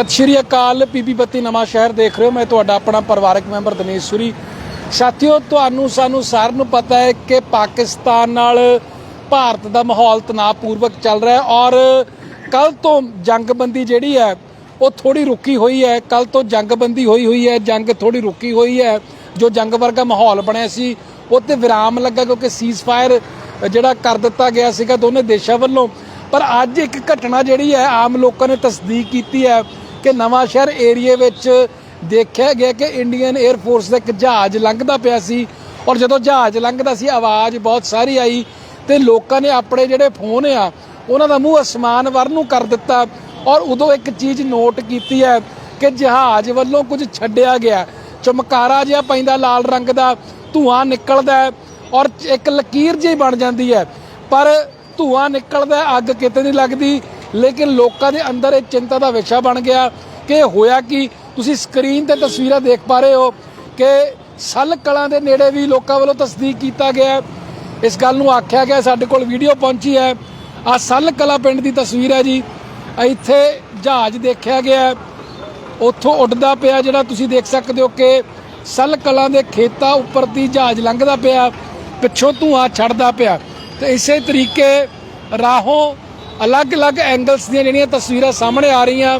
ਸਤਿ ਸ਼੍ਰੀ ਅਕਾਲ ਪੀਪੀ ਬੱਤੀ ਨਵਾਂ ਸ਼ਹਿਰ ਦੇਖ ਰਹੇ ਹੋ। ਮੈਂ ਤੁਹਾਡਾ ਆਪਣਾ ਪਰਿਵਾਰਕ ਮੈਂਬਰ ਦਿਨੇਸ਼ ਸੂਰੀ। ਸਾਥੀਓ, ਤੁਹਾਨੂੰ ਸਾਨੂੰ ਸਾਰਿਆਂ ਨੂੰ ਪਤਾ ਹੈ ਕਿ ਪਾਕਿਸਤਾਨ ਨਾਲ ਭਾਰਤ ਦਾ ਮਾਹੌਲ ਤਣਾਅਪੂਰਵਕ ਚੱਲ ਰਿਹਾ ਹੈ ਔਰ ਕੱਲ ਤੋਂ ਜੰਗਬੰਦੀ ਜਿਹੜੀ ਹੈ, ਉਹ ਥੋੜੀ ਰੁਕੀ ਹੋਈ ਹੈ। ਕੱਲ ਤੋਂ ਜੰਗਬੰਦੀ ਹੋਈ ਹੋਈ ਹੈ, ਜੰਗ ਥੋੜੀ ਰੁਕੀ ਹੋਈ ਹੈ। ਜੋ ਜੰਗ ਵਰਗਾ ਮਾਹੌਲ ਬਣਿਆ ਸੀ, ਉਹ ਤੇ ਵਿਰਾਮ ਲੱਗਾ ਕਿਉਂਕਿ ਸੀਜ਼ਫਾਇਰ ਜਿਹੜਾ ਕਰ ਦਿੱਤਾ ਗਿਆ ਸੀਗਾ ਦੋਨੇ ਦੇਸ਼ਾਂ ਵੱਲੋਂ। ਪਰ ਅੱਜ ਇੱਕ ਘਟਨਾ ਜਿਹੜੀ ਹੈ, ਆਮ ਲੋਕਾਂ ਨੇ ਤਸਦੀਕ ਕੀਤੀ ਹੈ। ਕਿ ਨਵਾਂ ਸ਼ਹਿਰ ਏਰੀਏ ਵਿੱਚ ਦੇਖਿਆ ਗਿਆ ਕਿ ਇੰਡੀਅਨ 에ਅਰ ਫੋਰਸ ਦਾ ਇੱਕ ਜਹਾਜ਼ ਲੰਘਦਾ ਪਿਆ ਸੀ ਔਰ ਜਦੋਂ ਜਹਾਜ਼ ਲੰਘਦਾ ਸੀ, ਆਵਾਜ਼ ਬਹੁਤ ਸਾਰੀ ਆਈ ਤੇ ਲੋਕਾਂ ਨੇ ਆਪਣੇ ਜਿਹੜੇ ਫੋਨ ਆ, ਉਹਨਾਂ ਦਾ ਮੂੰਹ ਅਸਮਾਨ ਵੱਲ ਨੂੰ ਕਰ ਦਿੱਤਾ ਔਰ ਉਦੋਂ ਇੱਕ ਚੀਜ਼ ਨੋਟ ਕੀਤੀ ਹੈ ਕਿ ਜਹਾਜ਼ ਵੱਲੋਂ ਕੁਝ ਛੱਡਿਆ ਗਿਆ। ਚਮਕਾਰਾ ਜਿਹਾ ਪੈਂਦਾ, ਲਾਲ ਰੰਗ ਦਾ ਧੂਆਂ ਨਿਕਲਦਾ ਔਰ ਇੱਕ ਲਕੀਰ ਜਿਹੀ ਬਣ ਜਾਂਦੀ ਹੈ। ਪਰ ਧੂਆਂ ਨਿਕਲਦਾ, ਅੱਗ ਕਿਤੇ ਨਹੀਂ ਲੱਗਦੀ। ਲੇਕਿਨ ਲੋਕਾਂ ਦੇ ਅੰਦਰ ਇਹ ਚਿੰਤਾ ਦਾ ਵਿਸ਼ਾ ਬਣ ਗਿਆ ਕਿ ਇਹ ਹੋਇਆ ਕਿ? ਤੁਸੀਂ ਸਕਰੀਨ ਤੇ ਤਸਵੀਰਾਂ ਦੇਖ ਪਾ ਰਹੇ ਹੋ ਕਿ ਸੱਲ ਕਲਾਂ ਦੇ ਨੇੜੇ ਵੀ ਲੋਕਾਂ ਵੱਲੋਂ ਤਸਦੀਕ ਕੀਤਾ ਗਿਆ ਇਸ ਗੱਲ ਨੂੰ ਆਖਿਆ ਗਿਆ, ਸਾਡੇ ਕੋਲ ਵੀਡੀਓ ਪਹੁੰਚੀ ਹੈ। ਆ ਸੱਲ ਕਲਾ ਪਿੰਡ ਦੀ ਤਸਵੀਰ ਹੈ ਜੀ। ਇੱਥੇ ਜਹਾਜ਼ ਦੇਖਿਆ ਗਿਆ ਉੱਥੋਂ ਉੱਡਦਾ ਪਿਆ ਜਿਹੜਾ ਤੁਸੀਂ ਦੇਖ ਸਕਦੇ ਹੋ ਕਿ ਸੱਲ ਕਲਾਂ ਦੇ ਖੇਤਾਂ ਉੱਪਰ ਦੀ ਜਹਾਜ਼ ਲੰਘਦਾ ਪਿਆ, ਪਿੱਛੋਂ ਧੂਆਂ ਛੱਡਦਾ ਪਿਆ। ਤੇ ਇਸੇ ਤਰੀਕੇ ਰਾਹੋਂ ਅਲੱਗ-ਅਲੱਗ ਐਂਗਲਸ ਦੀਆਂ ਜਿਹੜੀਆਂ ਤਸਵੀਰਾਂ ਸਾਹਮਣੇ ਆ ਰਹੀਆਂ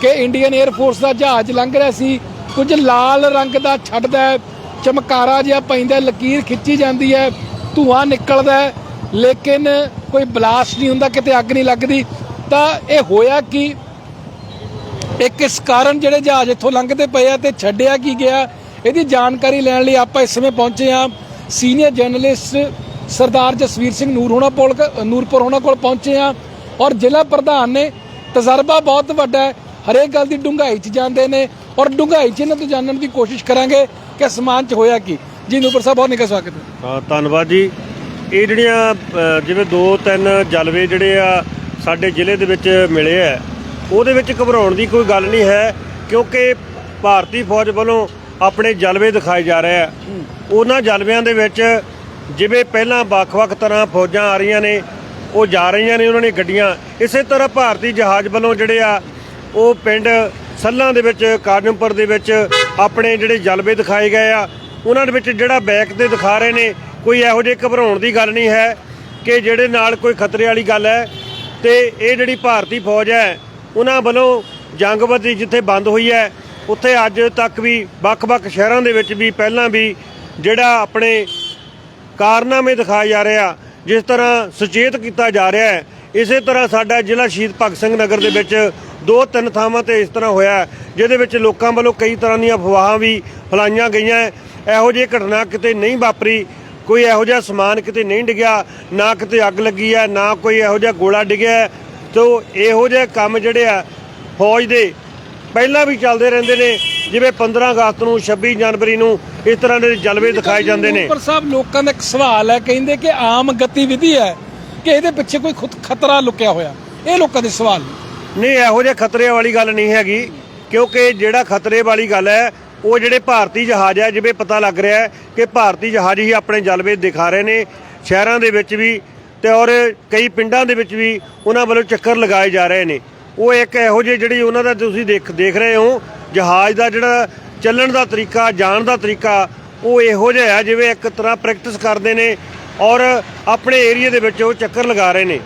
ਕਿ ਇੰਡੀਅਨ 에ਅਰ ਫੋਰਸ ਦਾ ਜਹਾਜ਼ ਲੰਘ ਰਿਹਾ ਸੀ। ਕੁਝ ਲਾਲ ਰੰਗ ਦਾ ਛੱਡਦਾ ਚਮਕਾਰਾ ਜਿਹਾ ਪੈਂਦਾ ਲਕੀਰ ਖਿੱਚੀ ਜਾਂਦੀ ਹੈ, ਧੂਆਂ ਨਿਕਲਦਾ ਲੇਕਿਨ ਕੋਈ ਬਲਾਸਟ ਨਹੀਂ ਹੁੰਦਾ, ਕਿਤੇ ਅੱਗ ਨਹੀਂ ਲੱਗਦੀ। ਤਾਂ ਇਹ ਹੋਇਆ ਕਿ ਇੱਕ ਇਸ ਕਾਰਨ ਜਿਹੜੇ ਜਹਾਜ਼ ਇੱਥੋਂ ਲੰਘਦੇ ਪਏ ਆ ਤੇ ਛੱਡਿਆ ਕੀ ਗਿਆ, ਇਹਦੀ ਜਾਣਕਾਰੀ ਲੈਣ ਲਈ ਆਪਾਂ ਇਸ ਸਮੇਂ ਪਹੁੰਚੇ ਆ ਸੀਨੀਅਰ ਜਰਨਲਿਸਟ ਸਰਦਾਰ ਜਸਵੀਰ ਸਿੰਘ ਨੂਰ ਹੋਣਾ ਕੋਲ ਨੂਰਪੁਰ ਹੋਣਾ ਕੋਲ ਪਹੁੰਚੇ ਆ ਔਰ ਜ਼ਿਲ੍ਹਾ ਪ੍ਰਧਾਨ ਨੇ ਤਜਰਬਾ ਬਹੁਤ ਵੱਡਾ ਹੈ ਹਰੇਕ ਗੱਲ ਦੀ ਡੂੰਘਾਈ 'ਚ ਜਾਂਦੇ ਨੇ ਔਰ ਡੂੰਘਾਈ 'ਚ ਇਹਨਾਂ ਤੋਂ ਜਾਣਨ ਦੀ ਕੋਸ਼ਿਸ਼ ਕਰਾਂਗੇ ਕਿ ਅਸਮਾਨ 'ਚ ਹੋਇਆ ਕੀ। ਜੀ ਨੂਰਪੁਰ ਸਾਹਿਬ ਬਹੁਤ ਨਿੱਘਾ ਸਵਾਗਤ ਹੈ। ਧੰਨਵਾਦ ਜੀ। ਇਹ ਜਿਹੜੀਆਂ ਜਿਵੇਂ ਦੋ ਤਿੰਨ ਜਲਵੇ ਜਿਹੜੇ ਆ ਸਾਡੇ ਜ਼ਿਲ੍ਹੇ ਦੇ ਵਿੱਚ ਮਿਲੇ ਆ ਉਹਦੇ ਵਿੱਚ ਘਬਰਾਉਣ ਦੀ ਕੋਈ ਗੱਲ ਨਹੀਂ ਹੈ ਕਿਉਂਕਿ ਭਾਰਤੀ ਫੌਜ ਵੱਲੋਂ ਆਪਣੇ ਜਲਵੇ ਦਿਖਾਏ ਜਾ ਰਹੇ ਆ। ਉਹਨਾਂ ਜਲਵਿਆਂ ਦੇ ਵਿੱਚ ਜਿਵੇਂ ਪਹਿਲਾਂ ਵੱਖ-ਵੱਖ ਤਰ੍ਹਾਂ ਫੌਜਾਂ ਆ ਰਹੀਆਂ ਨੇ, ਉਹ ਜਾ ਰਹੀਆਂ ਨੇ ਉਹਨਾਂ ਦੀਆਂ ਗੱਡੀਆਂ। ਇਸੇ ਤਰ੍ਹਾਂ ਭਾਰਤੀ ਜਹਾਜ਼ ਵੱਲੋਂ ਜਿਹੜੇ ਆ, ਉਹ ਪਿੰਡ ਸੱਲਾਂ ਦੇ ਵਿੱਚ, ਕਾਰਨਪੁਰ ਦੇ ਵਿੱਚ ਆਪਣੇ ਜਿਹੜੇ ਜਲਵੇ ਦਿਖਾਏ ਗਏ ਆ। ਉਹਨਾਂ ਦੇ ਵਿੱਚ ਜਿਹੜਾ ਬੈਕ ਤੇ ਦਿਖਾ ਰਹੇ ਨੇ, ਕੋਈ ਇਹੋ ਜਿਹੇ ਘਬਰਾਉਣ ਦੀ ਗੱਲ ਨਹੀਂ ਹੈ ਕਿ ਜਿਹੜੇ ਨਾਲ ਕੋਈ ਖਤਰੇ ਵਾਲੀ ਗੱਲ ਹੈ। ਤੇ ਇਹ ਜਿਹੜੀ ਭਾਰਤੀ ਫੌਜ ਹੈ, ਉਹਨਾਂ ਵੱਲੋਂ ਜੰਗਬੰਦੀ ਜਿੱਥੇ ਬੰਦ ਹੋਈ ਹੈ, ਉੱਥੇ ਅੱਜ ਤੱਕ ਵੀ ਵੱਖ-ਵੱਖ ਸ਼ਹਿਰਾਂ ਦੇ ਵਿੱਚ ਵੀ ਪਹਿਲਾਂ ਵੀ ਜਿਹੜਾ ਆਪਣੇ ਕਾਰਨਾਮੇ ਦਿਖਾਏ ਜਾ ਰਹੇ ਆ, ਜਿਸ ਤਰ੍ਹਾਂ ਸੁਚੇਤ ਕੀਤਾ ਜਾ ਰਿਹਾ ਹੈ ਇਸੇ ਤਰ੍ਹਾਂ ਸਾਡਾ ਜ਼ਿਲ੍ਹਾ ਸ਼ਹੀਦ ਭਗਤ ਸਿੰਘ ਨਗਰ ਦੇ ਵਿੱਚ ਦੋ ਤਿੰਨ ਥਾਵਾਂ ਤੇ ਇਸ ਤਰ੍ਹਾਂ ਹੋਇਆ ਜਿਹਦੇ ਵਿੱਚ ਲੋਕਾਂ ਵੱਲੋਂ ਕਈ ਤਰ੍ਹਾਂ ਦੀਆਂ ਅਫਵਾਹਾਂ ਵੀ ਫੈਲਾਈਆਂ ਗਈਆਂ ਇਹੋ ਜਿਹੀ ਘਟਨਾ ਕਿਤੇ ਨਹੀਂ ਵਾਪਰੀ, ਕੋਈ ਇਹੋ ਜਿਹਾ ਸਮਾਨ ਕਿਤੇ ਨਹੀਂ ਡਿੱਗਿਆ, ਨਾ ਕਿਤੇ ਅੱਗ ਲੱਗੀ ਹੈ, ਨਾ ਕੋਈ ਇਹੋ ਜਿਹਾ ਗੋਲਾ ਡਿੱਗਿਆ ਹੈ। ਤੋ ਇਹੋ ਜਿਹੇ ਕੰਮ ਜਿਹੜੇ ਆ, ਫੌਜ ਦੇ ਪਹਿਲਾਂ ਵੀ ਚੱਲਦੇ ਰਹਿੰਦੇ ਨੇ ਜਿਵੇਂ 15 ਅਗਸਤ ਨੂੰ 26 ਜਨਵਰੀ ਨੂੰ ਇਸ ਤਰ੍ਹਾਂ ਦੇ ਜਲਵੇ ਦਿਖਾਏ ਜਾਂਦੇ ਨੇ। ਪਰ ਸਾਹਿਬ ਲੋਕਾਂ ਦਾ ਇੱਕ ਸਵਾਲ ਹੈ ਕਹਿੰਦੇ ਕਿ ਆਮ ਗਤੀਵਿਧੀ ਹੈ ਕਿ ਇਹਦੇ ਪਿੱਛੇ ਕੋਈ ਖੁਦ ਖਤਰਾ ਲੁਕਿਆ ਹੋਇਆ? ਇਹ ਲੋਕਾਂ ਦੇ ਸਵਾਲ ਨਹੀਂ ਇਹੋ ਜਿਹੇ ਖਤਰੇ ਵਾਲੀ ਗੱਲ ਨਹੀਂ ਹੈਗੀ ਕਿਉਂਕਿ ਜਿਹੜਾ ਖਤਰੇ ਵਾਲੀ ਗੱਲ ਹੈ ਉਹ ਜਿਹੜੇ ਭਾਰਤੀ ਜਹਾਜ਼ ਹੈ ਜਿਵੇਂ ਪਤਾ ਲੱਗ ਰਿਹਾ ਹੈ ਕਿ ਭਾਰਤੀ ਜਹਾਜ਼ ਹੀ ਆਪਣੇ ਜਲਵੇ ਦਿਖਾ ਰਹੇ ਨੇ ਸ਼ਹਿਰਾਂ ਦੇ ਵਿੱਚ ਵੀ ਤੇ ਔਰ ਕਈ ਪਿੰਡਾਂ ਦੇ ਵਿੱਚ ਵੀ ਉਹਨਾਂ ਵੱਲੋਂ ਚੱਕਰ ਲਗਾਏ ਜਾ ਰਹੇ ਨੇ। ਉਹ ਇੱਕ ਇਹੋ ਜਿਹੇ ਜਿਹੜੀ ਉਹਨਾਂ ਦਾ ਤੁਸੀਂ ਦੇਖ ਦੇਖ ਰਹੇ ਹੋ, ਜਹਾਜ਼ ਦਾ ਜਿਹੜਾ ਚੱਲਣ ਦਾ ਤਰੀਕਾ, ਜਾਣ ਦਾ ਤਰੀਕਾ, ਉਹ ਇਹੋ ਜਿਹਾ ਹੈ ਜਿਵੇਂ ਇੱਕ ਤਰ੍ਹਾਂ ਪ੍ਰੈਕਟਿਸ ਕਰਦੇ ਨੇ ਔਰ ਆਪਣੇ ਏਰੀਆ ਦੇ ਵਿੱਚ ਉਹ ਚੱਕਰ ਲਗਾ ਰਹੇ ਨੇ।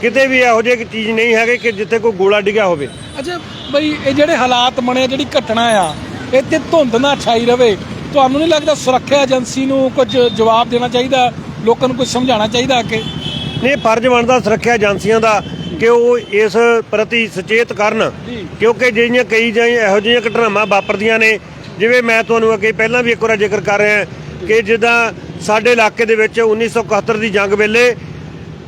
ਕਿਤੇ ਵੀ ਇਹੋ ਜਿਹੀ ਚੀਜ਼ ਨਹੀਂ ਹੈਗੀ ਕਿ ਜਿੱਥੇ ਕੋਈ ਗੋਲਾ ਡਿੱਗਿਆ ਹੋਵੇ। ਅੱਛਾ, ਬਈ ਇਹ ਜਿਹੜੇ ਹਾਲਾਤ ਬਣੇ, ਜਿਹੜੀ ਘਟਨਾ ਆ ਇਹ ਤੇ ਧੁੰਦ ਨਾ ਛਾਈ ਰਵੇ। ਤੁਹਾਨੂੰ ਨਹੀਂ ਲੱਗਦਾ ਸੁਰੱਖਿਆ ਏਜੰਸੀ ਨੂੰ ਕੁਝ ਜਵਾਬ ਦੇਣਾ ਚਾਹੀਦਾ? ਲੋਕਾਂ ਨੂੰ ਕੁਝ ਸਮਝਾਉਣਾ ਚਾਹੀਦਾ ਕਿ ਨਹੀਂ ਫਰਜ਼ ਬਣਦਾ ਸੁਰੱਖਿਆ ਏਜੰਸੀਆਂ ਦਾ ਕਿ ਉਹ ਇਸ ਪ੍ਰਤੀ ਸੁਚੇਤ ਕਰਨ। ਕਿਉਂਕਿ ਜਿਹੜੀਆਂ ਕਈ ਇਹੋ ਜਿਹੀਆਂ ਘਟਨਾਵਾਂ ਵਾਪਰਦੀਆਂ ਨੇ ਜਿਵੇਂ ਮੈਂ ਤੁਹਾਨੂੰ ਅੱਗੇ ਪਹਿਲਾਂ ਵੀ ਇੱਕ ਵਾਰ ਜ਼ਿਕਰ ਕਰ ਰਿਹਾ ਕਿ ਜਿੱਦਾਂ ਸਾਡੇ ਇਲਾਕੇ ਦੇ ਵਿੱਚ 1971 ਦੀ ਜੰਗ ਵੇਲੇ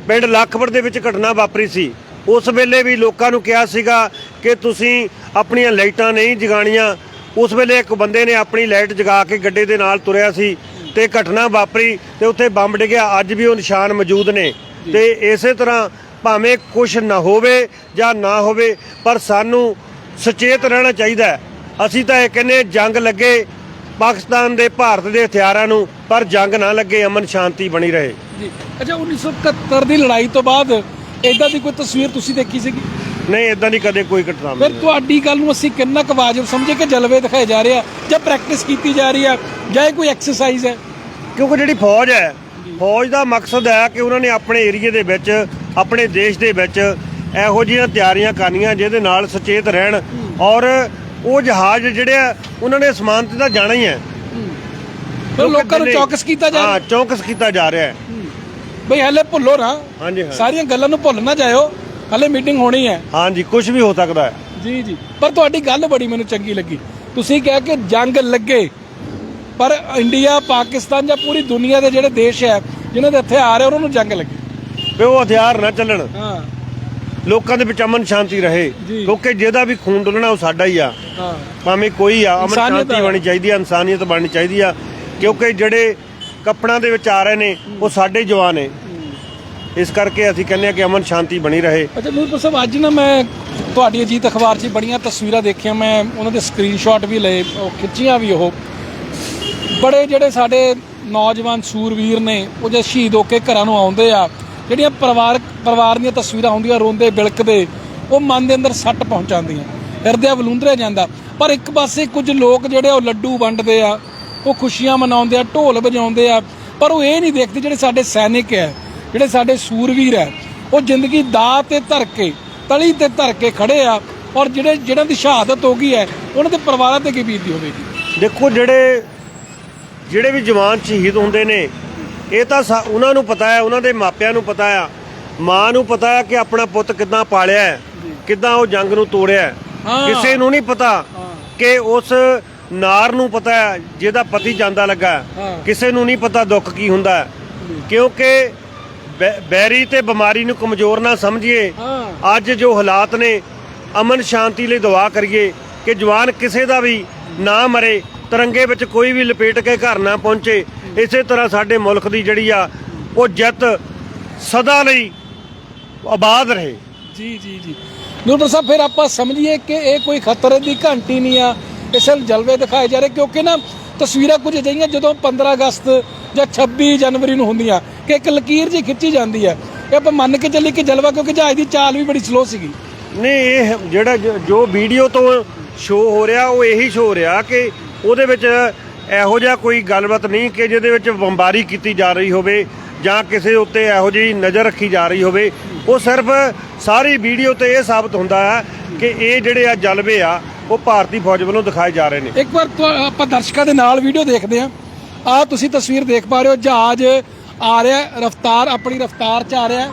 ਪਿੰਡ ਲੱਖਪੁਰ ਦੇ ਵਿੱਚ ਘਟਨਾ ਵਾਪਰੀ ਸੀ। ਉਸ ਵੇਲੇ ਵੀ ਲੋਕਾਂ ਨੂੰ ਕਿਹਾ ਸੀਗਾ ਕਿ ਤੁਸੀਂ ਆਪਣੀਆਂ ਲਾਈਟਾਂ ਨਹੀਂ ਜਗਾਣੀਆਂ ਉਸ ਵੇਲੇ ਇੱਕ ਬੰਦੇ ਨੇ ਆਪਣੀ ਲਾਈਟ ਜਗਾ ਕੇ ਗੱਡੇ ਦੇ ਨਾਲ ਤੁਰਿਆ ਸੀ ਤੇ ਘਟਨਾ ਵਾਪਰੀ ਤੇ ਉੱਥੇ ਬੰਬ ਡਿੱਗਿਆ। ਅੱਜ ਵੀ ਉਹ ਨਿਸ਼ਾਨ ਮੌਜੂਦ ਨੇ। ਤੇ ਇਸੇ ਤਰ੍ਹਾਂ ਭਾਵੇਂ ਕੁਝ ਨਾ ਹੋਵੇ ਜਾਂ ਨਾ ਹੋਵੇ ਪਰ ਸਾਨੂੰ ਸੁਚੇਤ ਰਹਿਣਾ ਚਾਹੀਦਾ ਹੈ। ਅਸੀਂ ਤਾਂ ਇਹ ਕਹਿੰਦੇ ਜੰਗ ਲੱਗੇ ਪਾਕਿਸਤਾਨ ਦੇ ਭਾਰਤ ਦੇ ਹਥਿਆਰਾਂ ਨੂੰ ਪਰ ਜੰਗ ਨਾ ਲੱਗੇ ਅਮਨ ਸ਼ਾਂਤੀ ਬਣੀ ਰਹੇ। ਜੀ। ਅੱਛਾ 1971 ਦੀ ਲੜਾਈ ਤੋਂ ਬਾਅਦ ਇਦਾਂ ਦੀ ਕੋਈ ਤਸਵੀਰ ਤੁਸੀਂ ਦੇਖੀ ਸੀਗੀ? ਨਹੀਂ ਇਦਾਂ ਦੀ ਕਦੇ ਕੋਈ ਘਟਨਾ ਫਿਰ ਨਹੀਂ ਤੁਹਾਡੀ ਗੱਲ ਨੂੰ ਅਸੀਂ ਕਿੰਨਾ ਕੁ ਵਾਜਬ ਸਮਝੇ ਕਿ ਜਲਵੇ ਦਿਖਾਏ ਜਾ ਰਹੇ ਆ ਜਾਂ ਪ੍ਰੈਕਟਿਸ ਕੀਤੀ ਜਾ ਰਹੀ ਆ ਜਾਂ ਇਹ ਕੋਈ ਐਕਸਰਸਾਈਜ਼ ਹੈ? ਕਿਉਂਕਿ ਜਿਹੜੀ ਫੌਜ ਹੈ ਫੌਜ ਦਾ ਮਕਸਦ ਹੈ ਕਿ ਉਹਨਾਂ ਨੇ ਆਪਣੇ ਏਰੀਏ ਦੇ ਵਿੱਚ ਆਪਣੇ ਦੇਸ਼ ਦੇ ਵਿੱਚ ਇਹੋ ਜਿਹੀਆਂ ਤਿਆਰੀਆਂ ਕਰਨੀਆਂ ਜਿਹਦੇ ਨਾਲ ਸੁਚੇਤ ਰਹਿਣ ਔਰ ਉਹ ਜਹਾਜ਼ ਜਿਹੜੇ ਆ ਉਹਨਾਂ ਨੇ ਅਸਮਾਨ ਤੇ ਤਾਂ ਜਾਣਾ ਹੀ ਹੈ। ਲੋਕਾਂ ਨੂੰ ਚੌਕਸ ਕੀਤਾ ਜਾ ਹਾਂ ਰਿਹਾ ਚੌਕਸ ਕੀਤਾ ਜਾ ਰਿਹਾ ਹੈ। ਬਈ ਹਲੇ ਭੁੱਲੋ ਨਾ। ਹਾਂਜੀ ਹਾਂ। ਸਾਰੀਆਂ ਗੱਲਾਂ ਨੂੰ ਭੁੱਲ ਨਾ ਜਾਇਓ। ਹਲੇ ਮੀਟਿੰਗ ਹੋਣੀ ਹੈ। ਹਾਂਜੀ ਕੁਝ ਵੀ ਹੋ ਸਕਦਾ ਹੈ। ਜੀ ਜੀ। ਪਰ ਤੁਹਾਡੀ ਗੱਲ ਬੜੀ ਮੈਨੂੰ ਚੰਗੀ ਲੱਗੀ। ਤੁਸੀਂ ਕਿਹਾ ਕਿ ਜੰਗ ਲੱਗੇ। ਪਰ ਇੰਡੀਆ ਪਾਕਿਸਤਾਨ ਜਾਂ ਪੂਰੀ ਦੁਨੀਆ ਦੇ ਜਿਹੜੇ ਦੇਸ਼ ਹੈ ਜਿਨ੍ਹਾਂ ਦੇ ਹਥਿਆਰ ਹੈ ਉਹਨਾਂ ਨੂੰ ਜੰਗ ਲੱਗੇ। ਵੀ ਉਹ ਹਥਿਆਰ ਨਾ ਚੱਲਣ। ਹਾਂ। ਲੋਕਾਂ ਦੇ ਵਿੱਚ ਅਮਨ ਸ਼ਾਂਤੀ ਰਹੇ। ਜੀ। ਕਿਉਂਕਿ ਜਿਹਦਾ ਵੀ ਖੂਨ ਡੁੱਲਣਾ ਉਹ ਸਾਡਾ ਹੀ ਆ। ਹਾਂ। ਭਾਵੇਂ ਕੋਈ ਆ ਅਮਨ ਇਨਸਾਨੀਅਤ ਸ਼ਾਂਤੀ ਆ। ਬਣੀ ਚਾਹੀਦੀ ਆ ਇਨਸਾਨੀਅਤ ਬਣਨੀ ਚਾਹੀਦੀ ਆ। ਕਿਉਂਕਿ ਜਿਹੜੇ ਕੱਪੜਾਂ ਦੇ ਵਿੱਚ ਆ ਰਹੇ ਨੇ ਉਹ ਸਾਡੇ ਜਵਾਨ ਨੇ। ਇਸ ਕਰਕੇ ਅਸੀਂ ਕਹਿੰਦੇ ਆ ਕਿ ਅਮਨ ਸ਼ਾਂਤੀ ਬਣੀ ਰਹੇ। ਅੱਛਾ ਨੂਰਪੁਰ ਸਾਹਿਬ ਅੱਜ ਨਾ ਮੈਂ ਤੁਹਾਡੀ ਅਜੀਤ ਅਖਬਾਰ 'ਚ ਬੜੀਆਂ ਤਸਵੀਰਾਂ ਦੇਖੀਆਂ। ਮੈਂ ਉਹਨਾਂ ਦੇ ਸਕਰੀਨਸ਼ਾਟ ਵੀ ਲਏ ਉਹ ਖਿੱਚੀਆਂ ਵੀ ਉਹ। ਬੜੇ ਜਿਹੜੇ ਸਾਡੇ ਨੌਜਵਾਨ ਸੂਰਵੀਰ ਨੇ, ਉਹ ਜੇ ਸ਼ਹੀਦ ਹੋ ਕੇ ਘਰਾਂ ਨੂੰ ਆਉਂਦੇ ਆ, ਜਿਹੜੀਆਂ ਪਰਿਵਾਰ ਪਰਿਵਾਰ ਦੀਆਂ ਤਸਵੀਰਾਂ ਹੁੰਦੀਆਂ ਰੋਂਦੇ, ਬਿਲਕਦੇ, ਉਹ ਮਨ ਦੇ ਅੰਦਰ ਸੱਟ ਪਹੁੰਚਾਉਂਦੀਆਂ, ਹਿਰਦਿਆ ਵਲੂੰਦਰਿਆ ਜਾਂਦਾ। ਪਰ ਇੱਕ ਪਾਸੇ ਕੁਝ ਲੋਕ ਜਿਹੜੇ ਆ, ਉਹ ਲੱਡੂ ਵੰਡਦੇ ਆ, ਉਹ ਖੁਸ਼ੀਆਂ ਮਨਾਉਂਦੇ ਆ, ਢੋਲ ਵਜਾਉਂਦੇ ਆ, ਪਰ ਉਹ ਇਹ ਨਹੀਂ ਦੇਖਦੇ ਜਿਹੜੇ ਸਾਡੇ ਸੈਨਿਕ ਹੈ, ਜਿਹੜੇ ਸਾਡੇ ਸੂਰਵੀਰ ਹੈ, ਉਹ ਜ਼ਿੰਦਗੀ ਦਾ ਤੇ ਧਰ ਕੇ, ਤਲੀ ਤੇ ਧਰ ਕੇ ਖੜੇ ਆ, ਔਰ ਜਿਹੜੇ ਜਿਹਨਾਂ ਦੀ ਸ਼ਹਾਦਤ ਹੋ ਗਈ ਹੈ, ਉਹਨਾਂ ਦੇ ਪਰਿਵਾਰਾਂ ਤੇ ਕੀ ਬੀਤਦੀ ਹੋਵੇਗੀ? ਦੇਖੋ, ਜਿਹੜੇ ਜਿਹੜੇ ਵੀ ਜਵਾਨ ਸ਼ਹੀਦ ਹੁੰਦੇ ਨੇ ਇਹ ਤਾਂ ਉਹਨਾਂ ਨੂੰ ਪਤਾ ਹੈ ਉਹਨਾਂ ਦੇ ਮਾਪਿਆਂ ਨੂੰ ਪਤਾ ਆ ਮਾਂ ਨੂੰ ਪਤਾ ਹੈ ਕਿ ਆਪਣਾ ਪੁੱਤ ਕਿੱਦਾਂ ਪਾਲਿਆ ਹੈ ਕਿੱਦਾਂ ਉਹ ਜੰਗ ਨੂੰ ਤੋੜਿਆ। ਕਿਸੇ ਨੂੰ ਨਹੀਂ ਪਤਾ ਕਿ ਉਸ ਨਾਰ ਨੂੰ ਪਤਾ ਹੈ ਜਿਹਦਾ ਪਤੀ ਜਾਂਦਾ ਲੱਗਾ। ਕਿਸੇ ਨੂੰ ਨਹੀਂ ਪਤਾ ਦੁੱਖ ਕੀ ਹੁੰਦਾ। ਕਿਉਂਕਿ ਬੈਰੀ ਤੇ ਬਿਮਾਰੀ ਨੂੰ ਕਮਜ਼ੋਰ ਨਾ ਸਮਝੀਏ। ਅੱਜ ਜੋ ਹਾਲਾਤ ਨੇ ਅਮਨ ਸ਼ਾਂਤੀ ਲਈ ਦੁਆ ਕਰੀਏ ਕਿ ਜਵਾਨ ਕਿਸੇ ਦਾ ਵੀ ਨਾ ਮਰੇ। ਤਿਰੰਗੇ ਵਿੱਚ ਕੋਈ ਵੀ ਲਪੇਟ ਕੇ ਘਰ ਨਾ ਪਹੁੰਚੇ ਇਸੇ ਤਰ੍ਹਾਂ ਸਾਡੇ ਮੁਲਕ ਦੀ ਜਿਹੜੀ ਆ ਉਹ ਜਿੱਤ ਸਦਾ ਲਈ ਆਬਾਦ ਰਹੇ। ਜੀ ਜੀ ਜੀ। ਨੂਰਪੁਰ ਸਾਹਿਬ ਫਿਰ ਆਪਾਂ ਸਮਝੀਏ ਕਿ ਇਹ ਕੋਈ ਖਤਰੇ ਦੀ ਘੰਟੀ ਨਹੀਂ ਆ ਇਸ ਨੂੰ ਜਲਵੇ ਦਿਖਾਏ ਜਾ ਰਹੇ ਕਿਉਂਕਿ ਨਾ ਤਸਵੀਰਾਂ ਕੁਝ ਅਜਿਹੀਆਂ ਜਦੋਂ 15 ਅਗਸਤ ਜਾਂ 26 ਜਨਵਰੀ ਨੂੰ ਹੁੰਦੀਆਂ ਕਿ ਇੱਕ ਲਕੀਰ ਜੀ ਖਿੱਚੀ ਜਾਂਦੀ ਹੈ। ਇਹ ਆਪਾਂ ਮੰਨ ਕੇ ਚੱਲੀ ਕਿ ਜਲਵਾ ਕਿਉਂਕਿ ਜਹਾਜ਼ ਦੀ ਚਾਲ ਵੀ ਬੜੀ ਸਲੋ ਸੀਗੀ। ਨਹੀਂ ਇਹ ਜਿਹੜਾ ਜ- ਜੋ ਵੀਡੀਓ ਤੋਂ ਸ਼ੋ ਹੋ ਰਿਹਾ ਉਹ ਇਹੀ ਸ਼ੋ ਹੋ ਰਿਹਾ ਕਿ ਉਹਦੇ ਵਿੱਚ ਇਹੋ ਜਿਹਾ ਕੋਈ ਗੱਲਬਾਤ ਨਹੀਂ ਕਿ ਜਿਹਦੇ ਵਿੱਚ ਬੰਬਾਰੀ ਕੀਤੀ ਜਾ ਰਹੀ ਹੋਵੇ ਜਾਂ ਕਿਸੇ ਉੱਤੇ ਇਹੋ ਜਿਹੀ ਨਜ਼ਰ ਰੱਖੀ ਜਾ ਰਹੀ ਹੋਵੇ। ਉਹ ਸਿਰਫ ਸਾਰੀ ਵੀਡੀਓ ਤੇ ਇਹ ਸਾਬਤ ਹੁੰਦਾ ਹੈ ਕਿ ਇਹ ਜਿਹੜੇ ਆ ਜਲਵੇ ਆ ਉਹ ਭਾਰਤੀ ਫੌਜ ਵੱਲੋਂ ਦਿਖਾਏ ਜਾ ਰਹੇ ਨੇ। ਇੱਕ ਵਾਰ ਤੁਹਾ- ਆਪਾਂ ਦਰਸ਼ਕਾਂ ਦੇ ਨਾਲ ਵੀਡੀਓ ਦੇਖਦੇ ਹਾਂ। ਆ ਤੁਸੀਂ ਤਸਵੀਰ ਦੇਖ ਪਾ ਰਹੇ ਹੋ ਜਹਾਜ਼ ਆ ਰਿਹਾ ਹੈ, ਰਫ਼ਤਾਰ ਆਪਣੀ ਰਫ਼ਤਾਰ 'ਚ ਆ ਰਿਹਾ ਹੈ।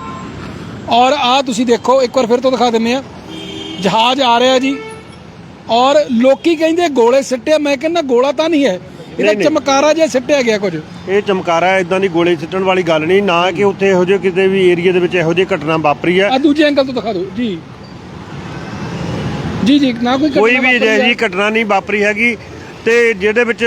ਔਰ ਆ ਤੁਸੀਂ ਦੇਖੋ ਇੱਕ ਵਾਰ ਫਿਰ ਤੋਂ ਦਿਖਾ ਦਿੰਨੇ ਆ ਜਹਾਜ਼ ਆ ਰਿਹਾ ਜੀ। ਔਰ ਲੋਕੀ ਕਹਿੰਦੇ ਗੋਲੇ ਸਿੱਟਿਆ ਮੈਂ ਕਹਿੰਦਾ ਗੋਲਾ ਤਾਂ ਨਹੀਂ ਹੈ। ਇਹਦਾ। ਚਮਕਾਰਾ ਜਿਹਾ ਸਿੱਟਿਆ ਗਿਆ ਕੁਝ। ਇਹ ਚਮਕਾਰਾ ਇਦਾਂ ਦੀ ਗੋਲੀ ਸਿੱਟਣ ਵਾਲੀ ਗੱਲ ਨਹੀਂ ਨਾ ਕਿ ਉੱਥੇ ਇਹੋ ਜਿਹੇ ਕਿਤੇ ਵੀ ਏਰੀਆ ਦੇ ਵਿੱਚ ਇਹੋ ਜਿਹੀ ਘਟਨਾ ਵਾਪਰੀ ਹੈ। ਆ ਦੂਜੇ ਐਂਗਲ ਤੋਂ ਦਿਖਾ ਦਿਓ। ਜੀ। ਜੀ ਜੀ ਨਾ ਕੋਈ ਕੋਈ ਵੀ। ਅਜਿਹੀ ਘਟਨਾ ਨਹੀਂ ਵਾਪਰੀ ਹੈਗੀ ਤੇ ਜਿਹਦੇ ਵਿੱਚ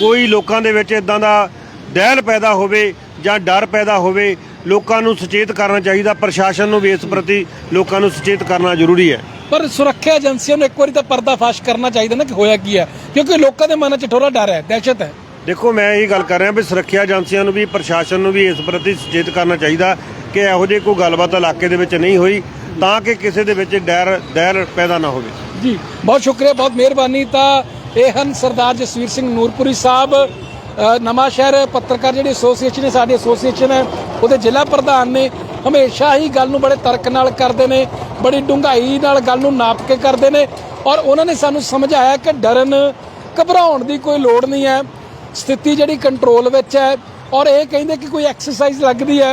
ਕੋਈ ਲੋਕਾਂ ਦੇ ਵਿੱਚ ਇਦਾਂ ਦਾ ਦਹਿਲ ਪੈਦਾ ਹੋਵੇ ਜਾਂ ਡਰ ਪੈਦਾ ਹੋਵੇ ਲੋਕਾਂ ਨੂੰ ਸੁਚੇਤ ਕਰਨਾ ਚਾਹੀਦਾ ਪ੍ਰਸ਼ਾਸਨ ਨੂੰ ਵੀ ਇਸ ਪ੍ਰਤੀ ਲੋਕਾਂ ਨੂੰ ਸੁਚੇਤ ਕਰਨਾ ਜ਼ਰੂਰੀ ਹੈ। ਪਰ ਸੁਰੱਖਿਆ ਏਜੰਸੀਆਂ ਨੂੰ ਇੱਕ ਵਾਰੀ ਤਾਂ ਪਰਦਾਫਾਸ਼ ਕਰਨਾ ਚਾਹੀਦਾ ਨਾ ਕਿ ਹੋਇਆ ਕੀ ਹੈ ਕਿਉਂਕਿ ਲੋਕਾਂ ਦੇ ਮਨਾਂ 'ਚ ਠੋਰਾ ਡਰ ਹੈ ਦਹਿਸ਼ਤ ਹੈ। ਦੇਖੋ ਮੈਂ ਇਹ ਗੱਲ ਕਰ ਰਿਹਾ ਵੀ ਸੁਰੱਖਿਆ ਏਜੰਸੀਆਂ ਨੂੰ ਵੀ ਪ੍ਰਸ਼ਾਸਨ ਨੂੰ ਵੀ ਇਸ ਪ੍ਰਤੀ ਸੁਚੇਤ ਕਰਨਾ ਚਾਹੀਦਾ ਕਿ ਇਹੋ ਜਿਹੀ ਕੋਈ ਗੱਲਬਾਤ ਇਲਾਕੇ ਦੇ ਵਿੱਚ ਨਹੀਂ ਹੋਈ ਤਾਂ ਕਿ ਕਿਸੇ ਦੇ ਵਿੱਚ ਡਰ ਦਹਿਲ ਪੈਦਾ ਨਾ ਹੋਵੇ। ਜੀ ਬਹੁਤ ਸ਼ੁਕਰੀਆ ਬਹੁਤ ਮਿਹਰਬਾਨੀ। ਤਾਂ ਇਹ ਹਨ ਸਰਦਾਰ ਜਸਵੀਰ ਸਿੰਘ ਨੂਰਪੁਰੀ ਸਾਹਿਬ ਨਵਾਂ ਸ਼ਹਿਰ ਪੱਤਰਕਾਰ ਜਿਹੜੀ ਐਸੋਸੀਏਸ਼ਨ ਹੈ ਸਾਡੀ ਐਸੋਸੀਏਸ਼ਨ ਹੈ ਉਹਦੇ ਜ਼ਿਲ੍ਹਾ ਪ੍ਰਧਾਨ ਨੇ ਹਮੇਸ਼ਾ ਹੀ ਗੱਲ ਨੂੰ ਬੜੇ ਤਰਕ ਨਾਲ ਕਰਦੇ ਨੇ ਬੜੀ ਡੂੰਘਾਈ ਨਾਲ ਗੱਲ ਨੂੰ ਨਾਪ ਕੇ ਕਰਦੇ ਨੇ ਔਰ ਉਹਨਾਂ ਨੇ ਸਾਨੂੰ ਸਮਝਾਇਆ ਕਿ ਡਰਨ ਘਬਰਾਉਣ ਦੀ ਕੋਈ ਲੋੜ ਨਹੀਂ ਹੈ ਸਥਿਤੀ ਜਿਹੜੀ ਕੰਟਰੋਲ ਵਿੱਚ ਹੈ ਔਰ ਇਹ ਕਹਿੰਦੇ ਕਿ ਕੋਈ ਐਕਸਰਸਾਈਜ਼ ਲੱਗਦੀ ਹੈ।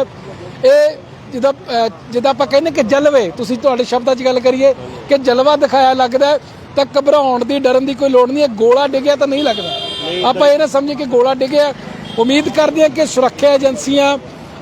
ਇਹ ਜਿੱਦਾਂ ਅਹ, ਜਿੱਦਾਂ ਆਪਾਂ ਕਹਿੰਦੇ ਕਿ ਜਲਵੇ ਤੁਸੀਂ ਤੁਹਾਡੇ ਸ਼ਬਦਾਂ 'ਚ ਗੱਲ ਕਰੀਏ ਕਿ ਜਲਵਾ ਦਿਖਾਇਆ ਲੱਗਦਾ ਤਾਂ ਘਬਰਾਉਣ ਦੀ ਡਰਨ ਦੀ ਕੋਈ ਲੋੜ ਨਹੀਂ ਹੈ ਗੋਲਾ ਡਿੱਗਿਆ ਤਾਂ ਨਹੀਂ ਲੱਗਦਾ। ਆਪਾਂ ਇਹ ਨਾ ਸਮਝੇ ਕਿ ਗੋਲਾ ਡਿੱਗਿਆ। ਉਮੀਦ ਕਰਦੇ ਹਾਂ ਕਿ ਸੁਰੱਖਿਆ ਏਜੰਸੀਆਂ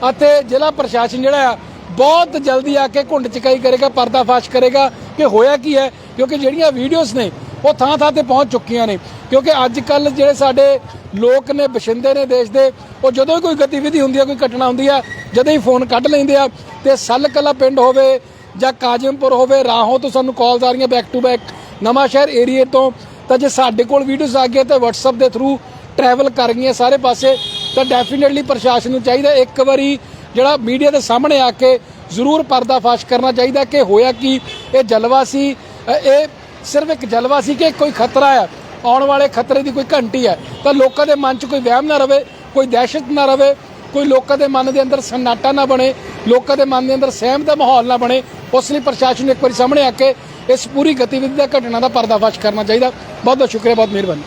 ਅਤੇ ਜ਼ਿਲ੍ਹਾ ਪ੍ਰਸ਼ਾਸਨ ਜਿਹੜਾ ਆ, ਬਹੁਤ ਜਲਦੀ ਆ ਕੇ ਘੁੰਡ ਚਕਾਈ ਕਰੇਗਾ, ਪਰਦਾਫਾਸ਼ ਕਰੇਗਾ ਕਿ ਹੋਇਆ ਕੀ ਹੈ, ਕਿਉਂਕਿ ਜਿਹੜੀਆਂ ਵੀਡੀਓਜ਼ ਨੇ, ਉਹ ਥਾਂ ਥਾਂ ਤੇ ਪਹੁੰਚ ਚੁੱਕੀਆਂ ਨੇ। ਕਿਉਂਕਿ ਅੱਜ ਕੱਲ ਜਿਹੜੇ ਸਾਡੇ ਲੋਕ ਨੇ, ਬਸ਼ਿੰਦੇ ਨੇ ਦੇਸ਼ ਦੇ, ਉਹ ਜਦੋਂ ਵੀ ਕੋਈ ਗਤੀਵਿਧੀ ਹੁੰਦੀ ਹੈ ਕੋਈ ਘਟਨਾ ਹੁੰਦੀ ਆ, ਜਦੋਂ ਹੀ ਫੋਨ ਕੱਢ ਲੈਂਦੇ ਆ, ਤੇ ਸੱਲ ਕਲਾ ਪਿੰਡ ਹੋਵੇ ਜਾਂ ਕਾਜਮਪੁਰ ਹੋਵੇ, ਰਾਹੋਂ ਤੋਂ ਸਾਨੂੰ ਕਾਲਸ ਆ ਰਹੀਆਂ ਬੈਕ ਟੂ ਬੈਕ ਨਵਾਂ ਸ਼ਹਿਰ ਏਰੀਏ ਤੋਂ। ਤਾਂ ਜੇ ਸਾਡੇ ਕੋਲ ਵੀਡੀਓਜ਼ ਆ ਗਈਆਂ ਤਾਂ WhatsApp ਦੇ ਥਰੂ ਟਰੈਵਲ ਕਰ ਗਈਆਂ ਸਾਰੇ ਪਾਸੇ, ਤਾਂ ਡੈਫੀਨਿਟਲੀ ਪ੍ਰਸ਼ਾਸਨ ਨੂੰ ਚਾਹੀਦਾ ਇੱਕ ਵਾਰੀ ਜਿਹੜਾ ਮੀਡੀਆ ਦੇ ਸਾਹਮਣੇ ਆ ਕੇ ਜ਼ਰੂਰ ਪਰਦਾਫਾਸ਼ ਕਰਨਾ ਚਾਹੀਦਾ ਕਿ ਹੋਇਆ ਕੀ, ਇਹ ਜਲਵਾ ਸੀ ਇਹ ਸਿਰਫ ਇੱਕ ਜਲਵਾ ਸੀ ਕਿ ਕੋਈ ਖਤਰਾ ਹੈ ਆਉਣ ਵਾਲੇ ਖਤਰੇ ਦੀ ਕੋਈ ਘੰਟੀ ਹੈ ਤਾਂ ਲੋਕਾਂ ਦੇ ਮਨ 'ਚ ਕੋਈ ਵਹਿਮ ਨਾ ਰਵੇ, ਕੋਈ ਦਹਿਸ਼ਤ ਨਾ ਰਵੇ, ਕੋਈ ਲੋਕਾਂ ਦੇ ਮਨ ਦੇ ਅੰਦਰ ਸਨਾਟਾ ਨਾ ਬਣੇ, ਲੋਕਾਂ ਦੇ ਮਨ ਦੇ ਅੰਦਰ ਸਹਿਮ ਦਾ ਮਾਹੌਲ ਨਾ ਬਣੇ, ਉਸ ਲਈ ਪ੍ਰਸ਼ਾਸਨ ਨੂੰ ਇੱਕ ਵਾਰੀ ਸਾਹਮਣੇ ਆ ਕੇ ਇਸ ਪੂਰੀ ਗਤੀਵਿਧੀ ਦਾ ਘਟਨਾ ਦਾ ਪਰਦਾਫਾਸ਼ ਕਰਨਾ ਚਾਹੀਦਾ। ਬਹੁਤ ਬਹੁਤ ਸ਼ੁਕਰੀਆ ਬਹੁਤ ਮਿਹਰਬਾਨੀ।